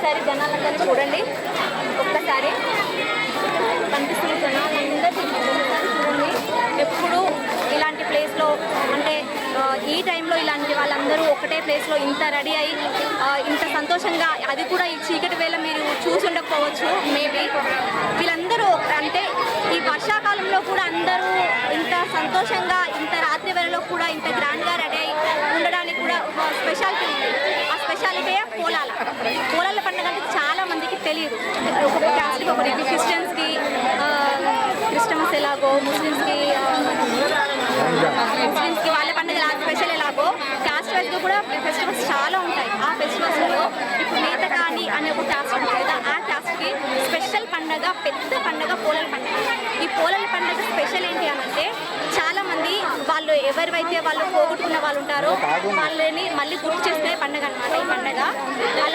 ఒక్కసారి జనాలందరూ చూడండి. ఒక్కసారి కనిపిస్తున్న జనాలందరూ చూడండి. ఎప్పుడు ఇలాంటి ప్లేస్లో అంటే ఈ టైంలో ఇలాంటి వాళ్ళందరూ ఒకటే ప్లేస్లో ఇంత రెడీ అయ్యి ఇంత సంతోషంగా అది కూడా ఈ చీకటి వేళ మీరు చూసి ఉండకపోవచ్చు. మేబీ వీళ్ళందరూ అంటే ఈ వర్షాకాలంలో కూడా అందరూ ఇంత సంతోషంగా ఇంత రాత్రి వేళలో కూడా ఇంత గ్రాండ్గా రెడీ అయి ఉండడానికి కూడా ఒక స్పెషాలిటీ ఉంది ఆ స్పెషాలిటీ పోలాల పోలాల పండుగ అంటే చాలా మందికి తెలియదు. ఒక క్యాస్ట్కి ఒకటి క్రిస్టియన్స్కి క్రిస్టమస్ ఎలాగో ముస్లిమ్స్కి ముస్లిమ్స్కి వాళ్ళ పండుగ స్పెషల్ ఎలాగో క్యాస్ట్ వైజ్గా కూడా ఫెస్టివల్స్ చాలా ఉంటాయి. ఆ ఫెస్టివల్స్లో ఇప్పుడు నేత కానీ అనే ఒక క్యాస్ట్ ఉంటుంది కదా ఆ క్యాస్ట్కి స్పెషల్ పండగ పెద్ద పండగ పోలల పండుగ. ఈ పోలల పండుగ స్పెషల్ ఏంటి అంటే చాలామంది వాళ్ళు ఎవరివైతే వాళ్ళు పోగొట్టుకున్న వాళ్ళు ఉంటారో వాళ్ళని మళ్ళీ గుర్తు చేసుకునే పండుగ అనమాట ఈ పండుగ. వాళ్ళ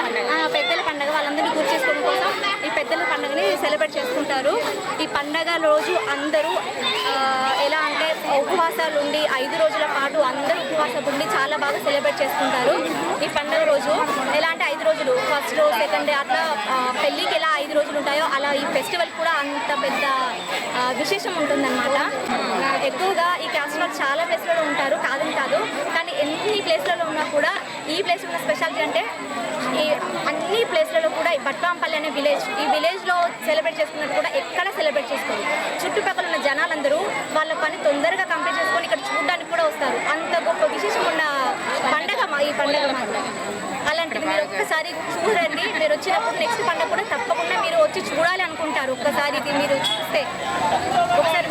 వాళ్ళందరినీ గుర్తు చేసుకోవడం కోసం ఈ పెద్దల పండుగని సెలబ్రేట్ చేసుకుంటారు. ఈ పండగ రోజు అందరూ ఎలా అంటే ఉపవాసాలు ఉండి ఐదు రోజుల పాటు అందరూ ఉపవాసాలు ఉండి చాలా బాగా సెలబ్రేట్ చేసుకుంటారు. ఈ పండగ రోజు ఎలా అంటే ఐదు రోజులు ఫస్ట్ రోజు సెకండ్ డే అట్లా పెళ్ళికి ఎలా ఐదు రోజులు ఉంటాయో అలా ఈ ఫెస్టివల్ కూడా అంత పెద్ద విశేషం ఉంటుందన్నమాట. ఎక్కువగా ఈ క్యాస్ట్ వాళ్ళు చాలా ప్లేస్లలో ఉంటారు కాదని కాదు. కానీ ఎన్ని ప్లేస్లలో ఉన్నా కూడా ఈ ప్లేస్ ఉన్న స్పెషాలిటీ అంటే ఈ అన్ని ప్లేస్లలో భట్వాంపల్లి అనే విలేజ్ ఈ విలేజ్లో సెలబ్రేట్ చేసుకున్నట్టు కూడా ఎక్కడ సెలబ్రేట్ చేసుకోరు. చుట్టుపక్కల ఉన్న జనాలందరూ వాళ్ళ పని తొందరగా కంప్లీట్ చేసుకొని ఇక్కడ చూడడానికి కూడా వస్తారు. అంత గొప్ప విశేషం ఉన్న పండగ మా ఈ పండగ మాత్రం అలాంటిది మీరు ఒక్కసారి చూడండి. మీరు వచ్చినప్పుడు నెక్స్ట్ పండగ కూడా తప్పకుండా మీరు వచ్చి చూడాలి అనుకుంటారు. ఒక్కసారి ఇది మీరు చూస్తే. ఒకసారి